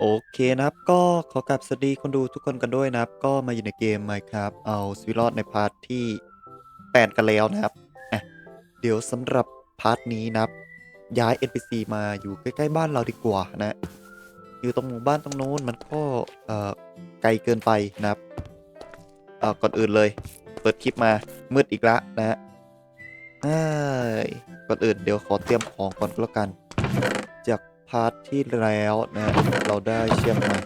โอเคนะครับ ก็ขอกลับสวัสดีคนดูทุกคนกันด้วยนะครับ ก็มาอยู่ในเกม Minecraft เอาชีวิตรอดในพาร์ทที่ 8 กันแล้วนะครับเดี๋ยวสำหรับพาร์ทนี้นะครับ ย้าย NPC มาอยู่ใกล้ ๆ บ้านเราดีกว่านะ อยู่ตรงหมู่บ้านตรงโน้นมันก็เอ่อไกลเกินไปนะครับเอ่อก่อนอื่นเลย เปิดคลิปมามืดอีกละนะฮะอ้ยก่อนอื่นเดี๋ยวขอเตรียมของก่อนก็แล้วกัน พาร์ทที่แล้วนะ เราได้เชือกมา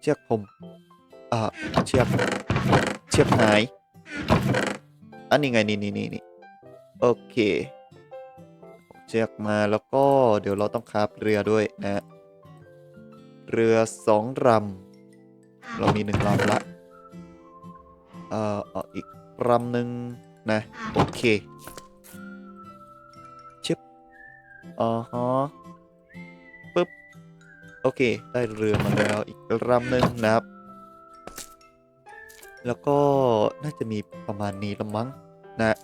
เชือกผมอ่าเชือก เชือกหาย อันนี้ไงนี่นี่นี่นโอเค เชือกมาแล้วก็เดี๋ยวเราต้องคาบเรือด้วยนะ เรือสองลำเรามีหนึ่งลำละ เอ่อเอาอีกลำหนึ่งนะ โอเคชึบอ๋อฮะ โอเค ได้เรือมาแล้วอีกลำหนึ่งนะครับ แล้วก็น่าจะมีประมาณนี้ละมั้งนะ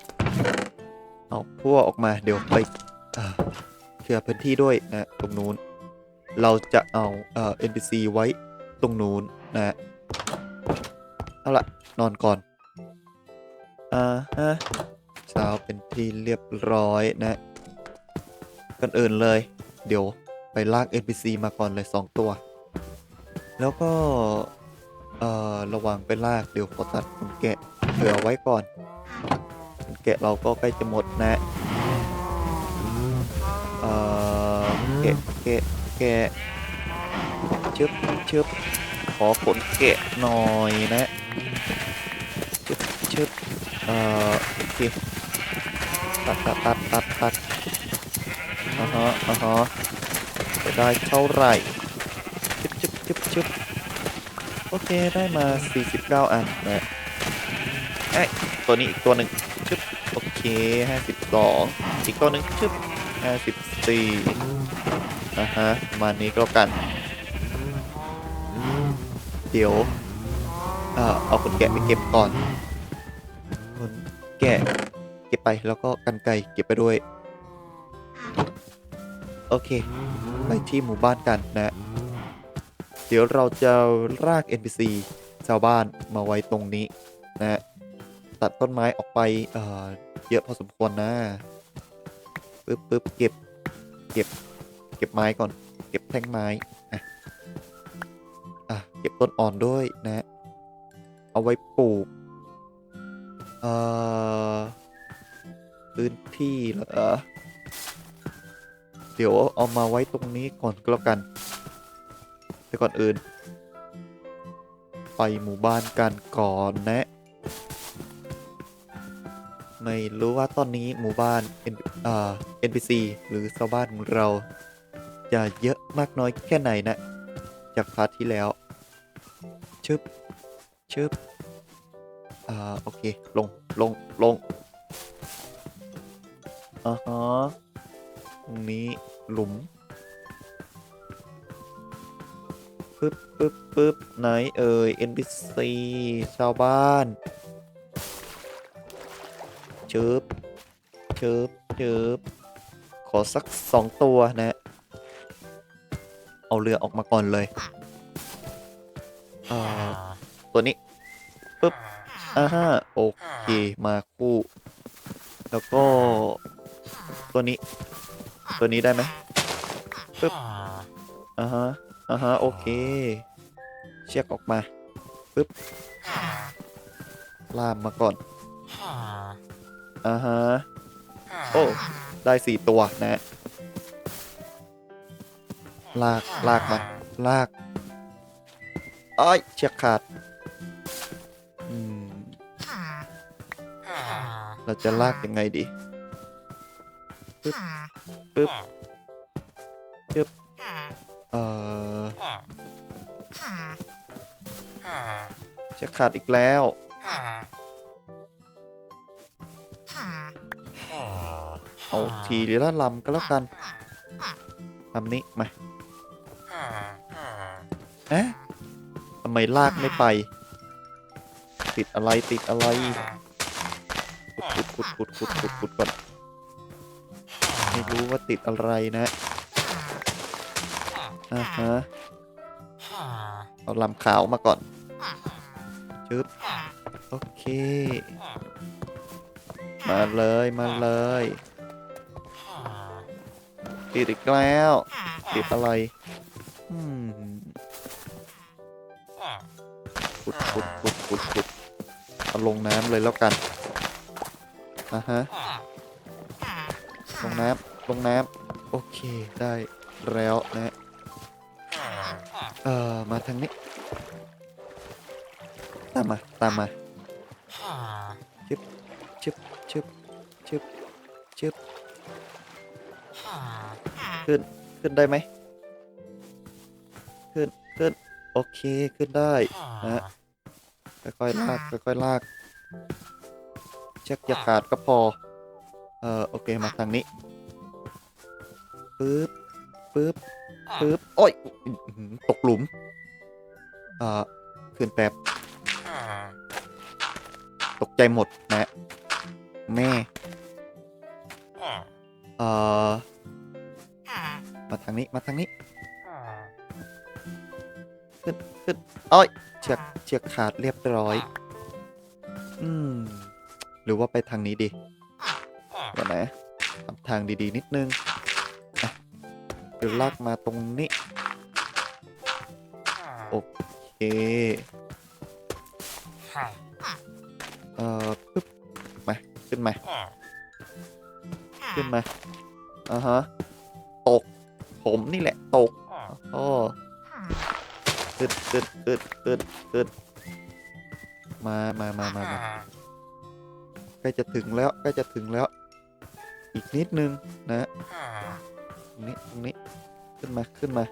เอาพวกออกมาเดี๋ยวไปเคลียร์พื้นที่ด้วยนะ ตรงนู้น เราจะเอาเอ่อ NPC ไว้ตรงนู้นนะเอาละนอนก่อนอ่าฮะเช้าเป็นที่เรียบร้อยนะก่อนอื่นเลย เดี๋ยว ไปลาก NPC มาก่อนเลย 2 ตัว แล้วก็เออระหว่างไปลากเดี๋ยวขอตัดขนแกะเผื่อไว้ก่อนขนแกะเราก็ใกล้จะหมดนะเออแกะแกะแกะชึบชึบขอขนแกะหน่อยนะชึบชึบเอ่อโอเคตัดตัดตัดตัดตัดอ่าฮะอ่าฮะ จะได้เท่าไหร่ชึบชึบชึบชึบโอเคได้มา 49 อันนะเอ้ตัวนี้อีกตัวหนึ่งชึบโอเค 52 อีกตัวหนึ่งชึบห้าสิบสี่นะฮะมานี้ก็แล้วกัน เดี๋ยวเอ่อเอาคนแกะไปเก็บก่อนคนแกะเก็บไปแล้วก็กันไก่เก็บไปด้วย โอเค ไปที่หมู่บ้านกันนะ เดี๋ยวเราจะราก NPC ชาวบ้านมาไว้ตรงนี้นะตัดต้นไม้ออกไปเอ่อเยอะพอสมควรนะปึ๊บปึ๊บเก็บ เก็บ เก็บไม้ก่อน เก็บแท่งไม้อะอะ เก็บต้นอ่อนด้วยนะ เอาไว้ปลูก เอ่อพื้นที่เหรอ ดี๋ยวเอามาไว้ตรงนี้ก่อนก็แล้วกัน แต่ก่อนอื่น ไปหมู่บ้านกันก่อนนะ ไม่รู้ว่าตอนนี้หมู่บ้าน N อ่า NPC หรือชาวบ้านของเรา จะเยอะมากน้อยแค่ไหนนะ จากพาร์ทที่แล้ว ชึบ ชึบ อ่า โอเค ลง ลง ลงอ่าฮะตรงนี้ หลุมปึ๊บปึ๊บปึ๊บไหนเอ่ย NPC ชาวบ้านเชิบเชิบเชิบขอสักสองตัวนะ เอาเรือออกมาก่อนเลยตัวนี้ปึ๊บอ่าฮะโอเค มาคู่ แล้วก็ตัวนี้ ตัวนี้ได้ไหมปึ๊บอ่าฮะอ่าฮะโอเค เชือกออกมาปึ๊บล่ามมาก่อนอ่าฮะโอ้ได้สี่ตัวนะลากลากมาลากอ้อยเชือกขาดอืมเราจะลากยังไงดีปึ๊บ ปึ๊บปึ๊บเอ่อเชือกขาดอีกแล้วเอาทีละลำก็แล้วกันลำนี้มาเอ๊ะทำไมลากไม่ไป ติดอะไรติดอะไรขุดขุดขุดขุดขุดขุดก่อน ไม่รู้ว่าติดอะไรนะอ่าฮะเอาลำขาวมาก่อนชึบโอเค มาเลยมาเลยติดอีกแล้วติดอะไรอืมปุดปุดปุดปุดปุดเอาลงน้ำเลยแล้วกันอะฮะลงน้ำ ลงน้ำโอเคได้แล้วนะเอ่อมาทางนี้ ตามมา ตามมาชึบชึบชึบชึบชึบขึ้น ขึ้นได้ไหม ขึ้น ขึ้น โอเค ขึ้นได้นะค่อยๆลาก ค่อยๆลาก เช็คอย่าขาดก็พอ เอ่อโอเค มาทางนี้ ปึ๊บปึ๊บปึ๊บโอ้ยอื้อหือตกหลุมเอ่อขึ้นแป๊บตกใจหมดนะแม่เอ่อมาทางนี้มาทางนี้ขึ้นขึ้นโอ้ยเชือกเชือกขาดเรียบร้อย อืม หรือว่าไปทางนี้ดีเดี๋ยวนะทำทางดีๆ นิดนึงอะ เดี๋ยวลากมาตรงนี้ โอเค เอ่อปึ๊บมา ขึ้นมา ขึ้นมาอ่าฮะ ตก ผมนี่แหละ ตกอ๋อขึ้นขึ้นขึ้นขึ้นขึ้นมามามามามาใกล้จะถึงแล้วใกล้จะถึงแล้ว อีกนิดนึงนะ รงนี้ตรงนี้ขึ้นมาขึ้นมา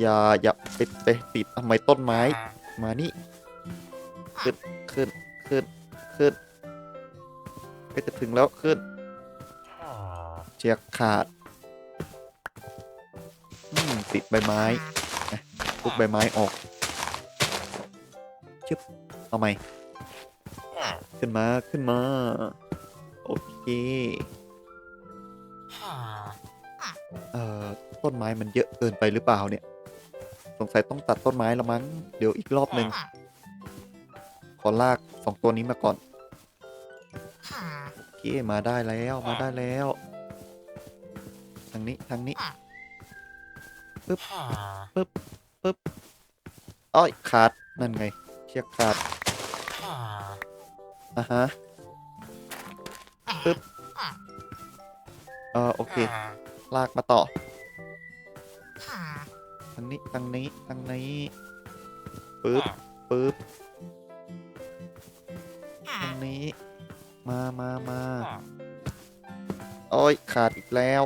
อย่าอย่าไปไปติดทำไมต้นไม้ มานี่ ขึ้นขึ้นขึ้นขึ้นใกล้จะถึงแล้วขึ้นเชือกขาดติดใบไม้นะทุบใบไม้ออกชึบเอาใหมขึ้นมาขึ้นมา โอเค เอ่อต้นไม้มันเยอะเกินไปหรือเปล่าเนี่ย สงสัยต้องตัดต้นไม้ละมั้ง เดี๋ยวอีกรอบหนึ่งขอลากสองตัวนี้มาก่อนโอเคมาได้แล้วมาได้แล้ว ทางนี้ทางนี้ปึ๊บปึ๊บอ้อยขาดนั่นไง เชือกขาดอะฮะปึ๊บเออโอเค ลากมาต่อทางนี้ทางนี้ทางนี้ปึ๊บปึ๊บทางนี้ มามามาโอ้ยขาดอีกแล้ว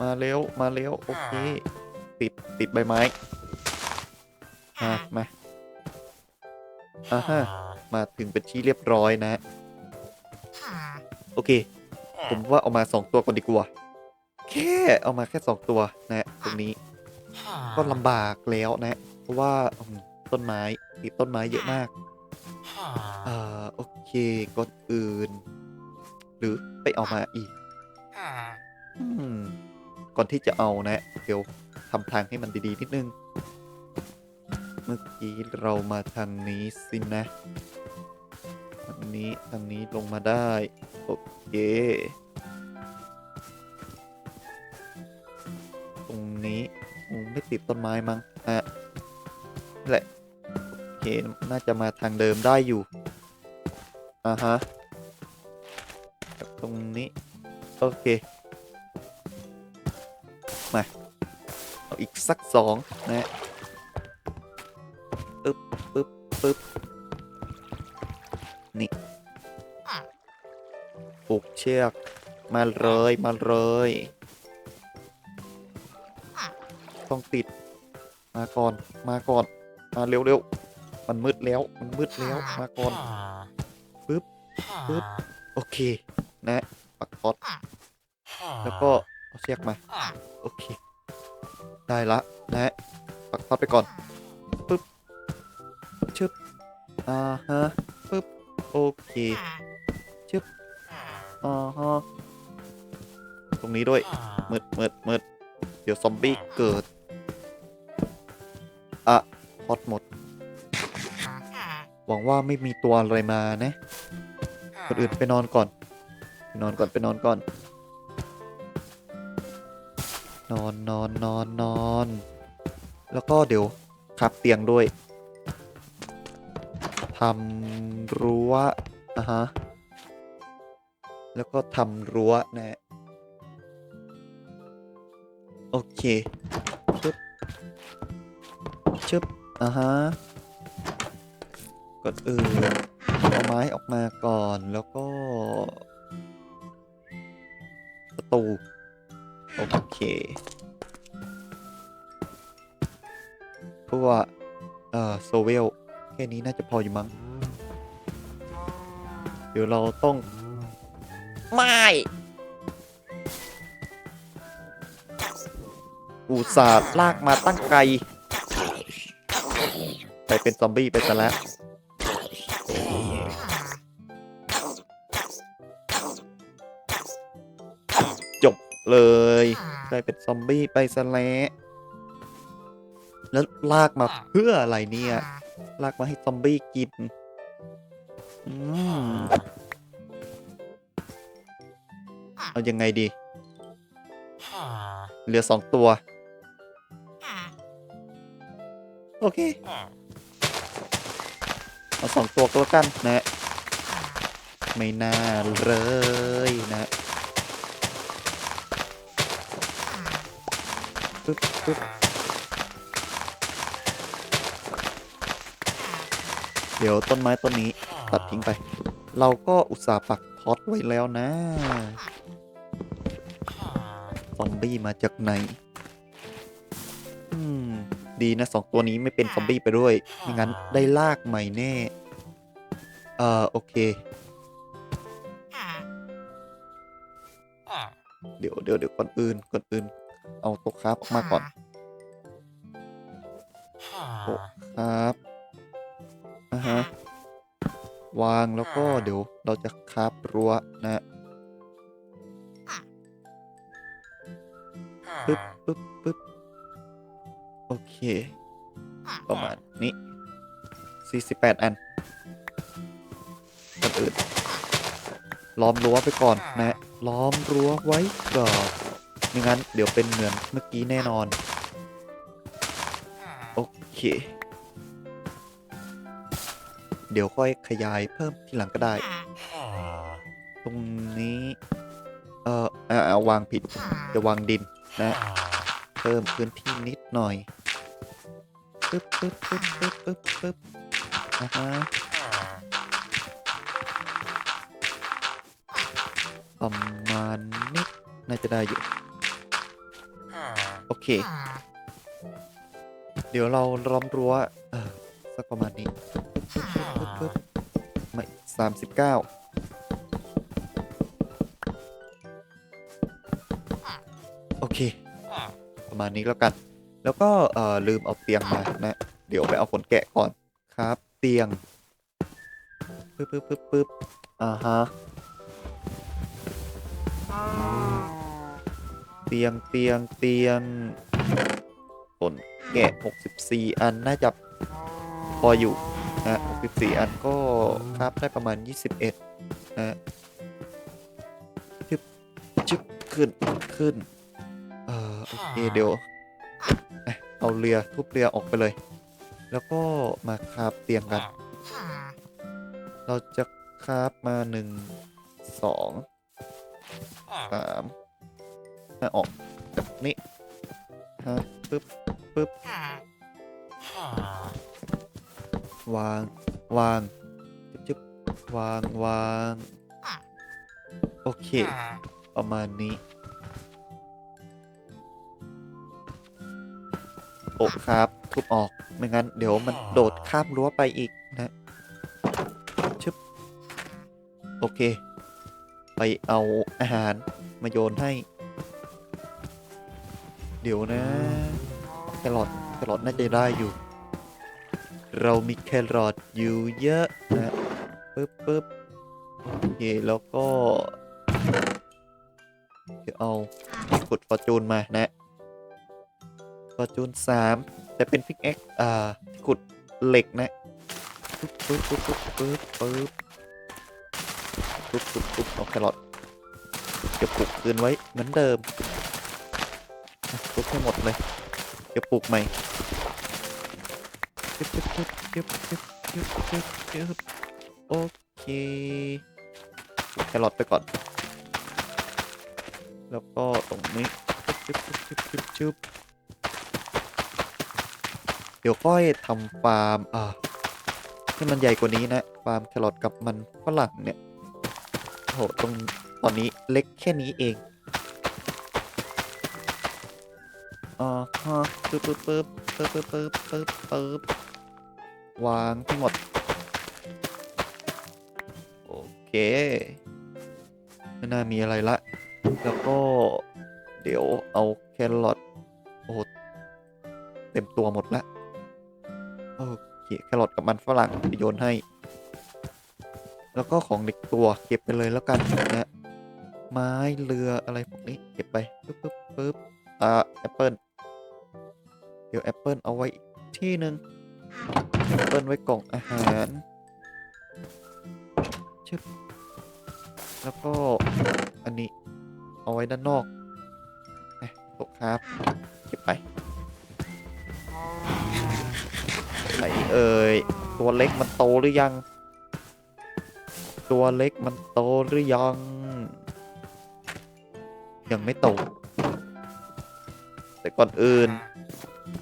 มาเร็ว มาเร็ว โอเค ติด ติดใบไม้ มามาอ่าฮะมาถึงเป็นที่เรียบร้อยนะ โอเค ผมว่าเอามาสองตัวก่อนดีกว่า แค่เอามาแค่สองตัวนะ ตรงนี้ ก็ลำบากแล้วนะ เพราะว่าอืมต้นไม้ติดต้นไม้เยอะมากอ่าโอเคก่อนอื่น หรือไปเอามาอีกอืมก่อนที่จะเอานะ เดี๋ยวทำทางให้มันดีๆนิดนึง เมื่อกี้เรามาทางนี้สินะทางนี้ทางนี้ลงมาได้ โอเค ตรงนี้คงไม่ติดต้นไม้มั้งฮะนั่นแหละ โอเค น่าจะมาทางเดิมได้อยู่ อ่าฮะ ตรงนี้ โอเค มา เอาอีกสักสองนะปึ๊บปึ๊บปึ๊บ ผูกเชือก มาเลยมาเลยต้องติด มาก่อนมาก่อน มาเร็วๆมันมืดแล้วมันมืดแล้วมาก่อนปึ๊บปึ๊บโอเค นะปักท็อตแล้วก็เอาเชือกมา โอเค ได้ละนะปักท็อตไปก่อน ด้วยมืดมืดมืดเดี๋ยวซอมบี้เกิด อะพอดหมด หวังว่าไม่มีตัวอะไรมานะ คนอื่นไปนอนก่อน ไปนอนก่อนไปนอนก่อน นอนนอนนอนนอน แล้วก็เดี๋ยวขับเตียงด้วยทำรั้วอะฮะ แล้วก็ทำรั้วนะโอเค ชึบ ชึบ อะฮะก่อนอื่นเอาไม้ออกมาก่อนแล้วก็ ประตู โอเค พว่าเอ่อโซเวล แค่นี้น่าจะพออยู่มั้ง เดี๋ยวเราต้อง ไม่ อุตส่าห์ลากมาตั้งไกล ไปเป็นซอมบี้ไปซะแล้วจบเลยกลายเป็นซอมบี้ไปซะแล้วแล้วลากมาเพื่ออะไรเนี่ย ลากมาให้ซอมบี้กินอเอายังไงดี เหลือสองตัว โอเค เอาสองตัวก็แล้วกันนะ ไม่น่าเลยนะปึ๊บปึ๊บเดี๋ยวต้นไม้ต้นนี้ตัดทิ้งไป เราก็อุตส่าห์ปักท็อตไว้แล้วนะ ซอมบี้มาจากไหนอืม ดีนะสองตัวนี้ไม่เป็นซอมบี้ไปด้วยไม่งั้นได้ลากใหม่แน่ เอ่อโอเค เดี๋ยวเดี๋ยวเดี๋ยวก่อนอื่นก่อนอื่น เอาตัวคราฟออกมาก่อนครับอะฮะวางแล้วก็เดี๋ยวเราจะคราฟรั้วนะปึ๊บปึ๊บปึ๊บ โอเค ประมาณนี้ 48 อันก่อนอื่นล้อมรั้วไปก่อนนะ ล้อมรั้วไว้ก่อนไม่งั้น เดี๋ยวเป็นเหมือนเมื่อกี้แน่นอน โอเค เดี๋ยวค่อยขยายเพิ่มทีหลังก็ได้ ตรงนี้ เออเอาเอาวางผิด จะวางดินนะ เพิ่มพื้นที่นิดหน่อย ปึ๊บปึ๊บปึ๊บปึ๊บปึ๊บปึ๊บนะฮะประมาณนี้น่าจะได้อยู่ โอเค เดี๋ยวเราล้อมรั้วสักประมาณนี้ปึ๊บปึ๊บปึ๊บไม่สามสิบเก้าโอเค ประมาณนี้แล้วกัน แล้วก็เอ่อลืมเอาเตียงมานะ เดี๋ยวไปเอาขนแกะก่อนครับ เตียงปึ๊บปึ๊บปึ๊บปึ๊บอ่าฮะเตียงเตียงเตียงขนแกะ 64 อันน่าจะพออยู่นะ64 อันก็ครับได้ประมาณ 21นะชึบชึบขึ้นขึ้น เออโอเคเดี๋ยว เอาเรือทุบเรือออกไปเลย แล้วก็มาคาบเตียงกัน เราจะคาบมาหนึ่งสองสามอะออกแบบนี้ฮะปึ๊บปึ๊บวาง วางจึ๊บจึ๊บวางวาง โอเค ประมาณนี้ อ้ครับทุบออกไม่งั้นเดี๋ยวมันโดดข้ามรั้วไปอีกนะชึบโอเค ไปเอาอาหารมาโยนให้ เดี๋ยวนะแครอทแครอทน่าจะได้อยู่ เรามีแครอทอยู่เยอะนะปึ๊บปึ๊บโอเคแล้วก็เดี๋ยวเอาขุดฟอร์จูนมานะ ฟอร์จูนสามแต่เป็นพิกแอคอ่าที่ขุดเหล็กนะปึ๊บปึ๊บปึ๊บปึ๊บปึ๊บปึ๊บปึ๊บปึ๊บปึ๊บเอาแครอทเก็บปลูกคืนไว้เหมือนเดิมอะทุบให้หมดเลยเก็บปลูกใหม่เก็บเก็บเก็บเก็บเก็บเก็บเก็บเก็บโอเคแครอทไปก่อน แล้วก็ตรงนี้ชึบชึบชึบชึบชึบ ดี๋ยวค่อยทำฟาร์มอ่าให้มันใหญ่กว่านี้นะฟาร์มแครอทกับมันฝรั่งเนี่ยโอ้โหตรงตอนนี้เล็กแค่นี้เองอ่าฮะปึ๊บปึ๊บปึ๊บปึ๊บปึ๊บปึ๊บปึ๊บปึ๊บวางทั้งหมด โอเคไม่น่ามีอะไรละ แล้วก็เดี๋ยวเอาแครอทโอ้โหเต็มตัวหมดละ โอเคแครอทกับมันฝรั่งไปโยนให้ แล้วก็ของเด็กตัวเก็บไปเลยแล้วกันนะไม้เรืออะไรพวกนี้เก็บไปปึ๊บปึ๊บปึ๊บอ่าแอปเปิลเดี๋ยวแอปเปิลเอาไว้ที่หนึ่งแอปเปิลไว้กล่องอาหารชึบแล้วก็อันนี้เอาไว้ด้านนอกเอ๊ะตกครับเก็บไป ไหนเอ่ยตัวเล็กมันโตหรือยัง ตัวเล็กมันโตหรือยัง ยังไม่โต แต่ก่อนอื่น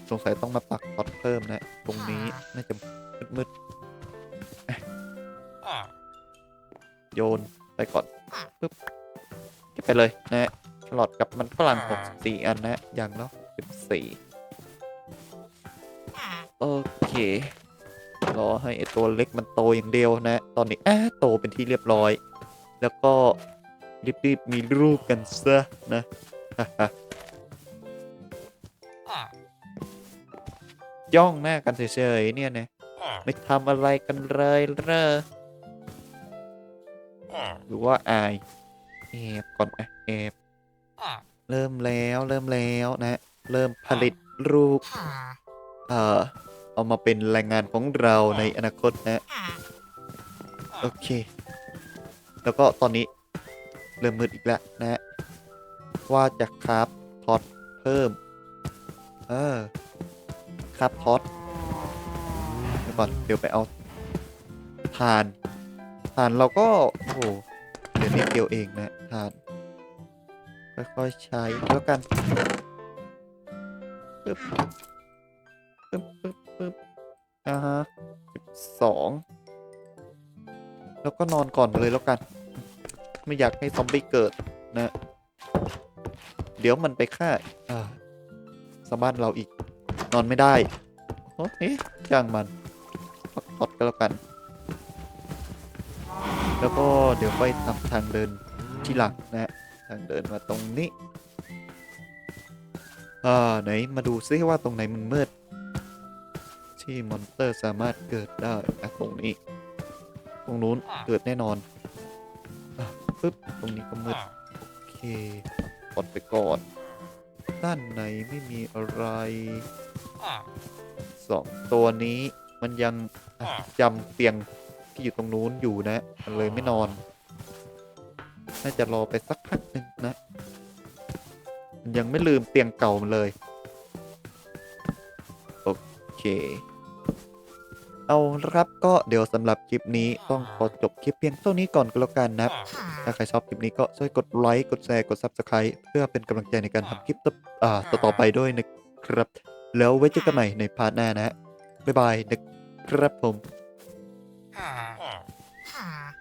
สงสัยต้องมาปักพอดเพิ่มนะ ตรงนี้น่าจะมืดๆเอ๊ะโยนไปก่อนปึ๊บเก็บไปเลยนะฮะแครอทกับมันฝรั่ง64อันนะฮะอย่างละ14 โอเค รอให้ไอตัวเล็กมันโตอย่างเดียวนะ ตอนนี้อะโตเป็นที่เรียบร้อย แล้วก็รีบๆมีรูปกันซะนะย่องหน้ากันเฉยๆเนี่ยนะไม่ทำอะไรกันเลยเรอหรือว่าอายแอบก่อนอะแอบเริ่มแล้วเริ่มแล้วนะ เริ่มผลิตรูป อ่อเอามาเป็นแรงงานของเราในอนาคตนะ โอเค แล้วก็ตอนนี้เริ่มมืดอีกแล้วนะ ว่าจะคราฟทอตเพิ่ม เออคราฟทอตเดี๋ยวก่อนเดี๋ยวไปเอาทานทานเราก็โอ้โหเดี๋ยวนิดเดียวเองนะทานค่อยๆใช้แล้วกันปึ๊บ อ่าฮะสิบสองแล้วก็นอนก่อนเลยแล้วกัน ไม่อยากให้ซอมบี้เกิดนะ เดี๋ยวมันไปฆ่าอ่าสบ้านเราอีก นอนไม่ได้โอ้เอ๊ะจ้างมันพักผ่อนก็แล้วกัน แล้วก็เดี๋ยวไปทำทางเดินที่หลังนะ ทางเดินมาตรงนี้ อ่าไหนมาดูซิว่าตรงไหนมันมืด ที่มอนเตอร์สามารถเกิดได้อะตรงนี้ ตรงนู้นเกิดแน่นอนอะปึ๊บตรงนี้ก็มืดโอเคกดไปก่อนด้านในไม่มีอะไรสองตัวนี้มันยังอะจำเตียงที่อยู่ตรงนู้นอยู่นะมันเลยไม่นอน น่าจะรอไปสักพักหนึ่งนะมันยังไม่ลืมเตียงเก่ามันเลย โอเค เอาละครับก็เดี๋ยวสำหรับคลิปนี้ต้องขอจบคลิปเพียงเท่านี้ก่อนก็แล้วกันนะครับถ้าใครชอบคลิปนี้ก็ช่วยกดไลค์กดแชร์กด Subscribe เพื่อเป็นกำลังใจในการทำคลิปต่ออ่าต่อๆไปด้วยนะครับ แล้วไว้เจอกันใหม่ในพาร์ทหน้านะฮะบ๊ายบายนะครับผม Ah.